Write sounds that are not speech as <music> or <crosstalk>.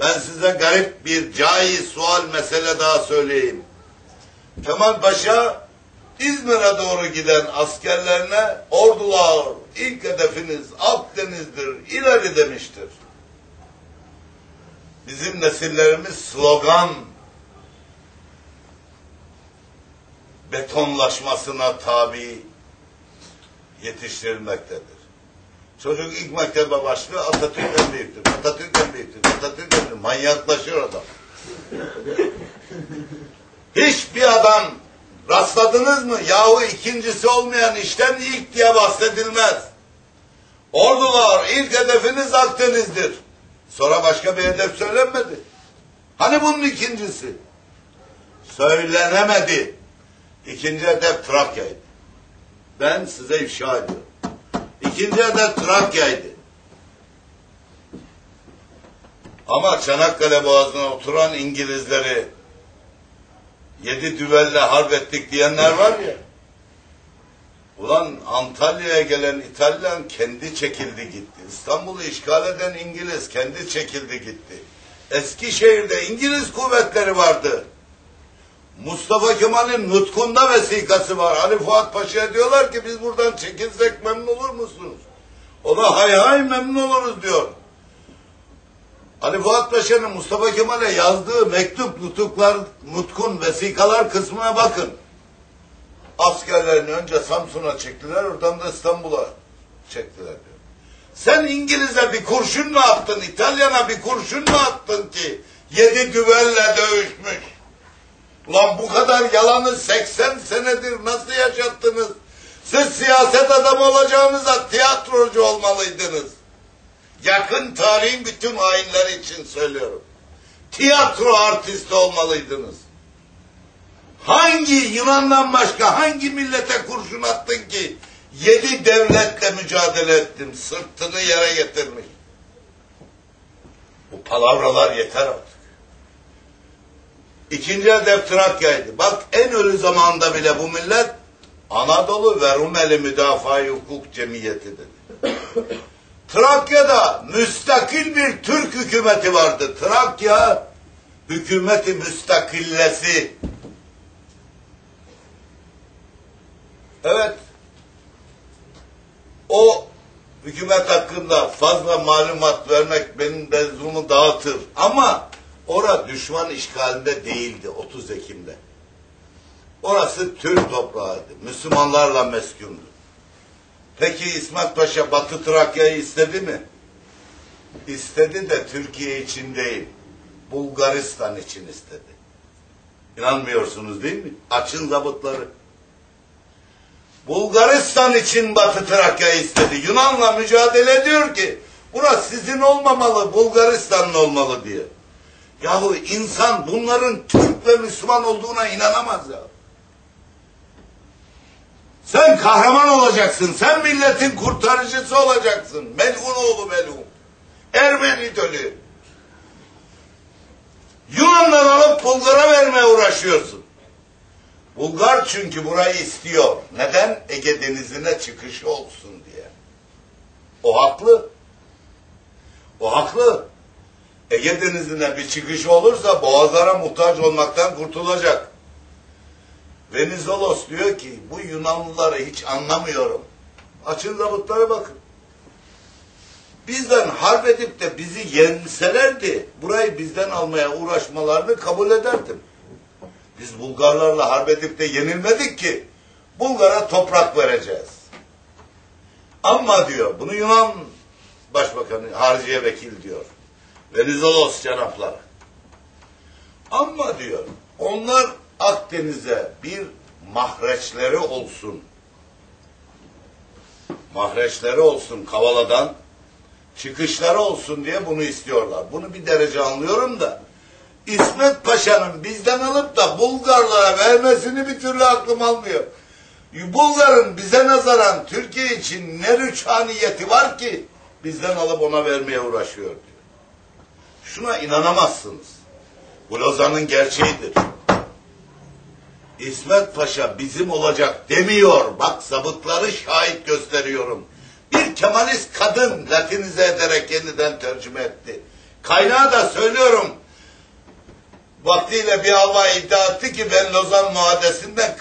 Ben size garip bir caiz sual mesele daha söyleyeyim. Kemal Paşa İzmir'e doğru giden askerlerine ordular ilk hedefiniz Akdeniz'dir, ileri demiştir. Bizim nesillerimiz slogan betonlaşmasına tabi yetiştirilmektedir. Çocuk ilk mektebe başlıyor, Atatürk büyüktür, Atatürk büyüktür, Atatürk en büyüktür. Manyaklaşır adam. Hiçbir adam rastladınız mı? Yahu ikincisi olmayan işten ilk diye bahsedilmez. Ordular ilk hedefiniz Akdeniz'dir. Sonra başka bir hedef söylenmedi. Hani bunun ikincisi? Söylenemedi. İkinci hedef Trakya'ydı. Ben size ifşa ediyorum. İkinci hedef Trakya'ydı. Ama Çanakkale Boğazı'na oturan İngilizleri yedi düvelle harp ettik diyenler var ya. Ulan Antalya'ya gelen İtalyan kendi çekildi gitti. İstanbul'u işgal eden İngiliz kendi çekildi gitti. Eskişehir'de İngiliz kuvvetleri vardı. Mustafa Kemal'in nutkunda vesikası var. Ali Fuat Paşa'ya diyorlar ki biz buradan çekilsek memnun olur musunuz? O da hay hay memnun oluruz diyor. Ali Fuat Paşa'nın Mustafa Kemal'e yazdığı mektup, nutuklar, nutkun, vesikalar kısmına bakın. Askerlerini önce Samsun'a çektiler, oradan da İstanbul'a çektiler diyor. Sen İngiliz'e bir kurşun mu attın, İtalyan'a bir kurşun mu attın ki yedi düvelle dövüşmüş? Ulan bu kadar yalanı 80 senedir nasıl yaşattınız? Siz siyaset adamı olacağınıza tiyatrocu olmalıydınız. Yakın tarihin bütün hainleri için söylüyorum. Tiyatro artisti olmalıydınız. Hangi Yunan'dan başka hangi millete kurşun attın ki yedi devletle mücadele ettim. Sırtını yere getirmiş. Bu palavralar yeter artık. İkinci hedef Trakya'ydı. Bak en ölü zamanda bile bu millet Anadolu ve Rumeli Müdafaa Hukuk Cemiyeti dedi. <coughs> Trakya'da müstakil bir Türk hükümeti vardı. Trakya hükümeti müstakillesi. Evet. O hükümet hakkında fazla malumat vermek benim bezrumu dağıtır. Ama ora düşman işgalinde değildi 30 Ekim'de. Orası Türk toprağıydı. Müslümanlarla meskundu. Peki İsmet Paşa Batı Trakya'yı istedi mi? İstedi de Türkiye için değil, Bulgaristan için istedi. İnanmıyorsunuz değil mi? Açın zabıtları. Bulgaristan için Batı Trakya'yı istedi. Yunan'la mücadele ediyor ki burası sizin olmamalı, Bulgaristan'ın olmalı diye. Yahu insan bunların Türk ve Müslüman olduğuna inanamaz ya. Sen kahraman olacaksın. Sen milletin kurtarıcısı olacaksın. Melun oğlu melun. Ermeni dölü. Yunan'dan alıp Bulgar'a vermeye uğraşıyorsun. Bulgar çünkü burayı istiyor. Neden? Ege Denizi'ne çıkışı olsun diye. O haklı. O haklı. Ege Denizi'ne bir çıkışı olursa boğazlara muhtaç olmaktan kurtulacak. Venizelos diyor ki bu Yunanlıları hiç anlamıyorum. Açın zabıtlara bakın. Bizden harp edip de bizi yenselerdi burayı bizden almaya uğraşmalarını kabul ederdim. Biz Bulgarlarla harp edip de yenilmedik ki Bulgar'a toprak vereceğiz. Ama diyor bunu Yunan Başbakanı Harciye Vekil diyor. Venizelos cenapları. Ama diyor onlar Akdeniz'e bir mahreçleri olsun. Mahreçleri olsun Kavala'dan çıkışları olsun diye bunu istiyorlar. Bunu bir derece anlıyorum da İsmet Paşa'nın bizden alıp da Bulgarlara vermesini bir türlü aklım almıyor. Bulgar'ın bize nazaran Türkiye için ne rüçhaniyeti var ki bizden alıp ona vermeye uğraşıyor. Şuna inanamazsınız. Bu Lozan'ın gerçeğidir. İsmet Paşa bizim olacak demiyor. Bak sabıtları şahit gösteriyorum. Bir Kemalist kadın Latinize ederek yeniden tercüme etti. Kaynağı da söylüyorum. Vaktiyle bir albay iddia etti ki ben Lozan Muadesi'nden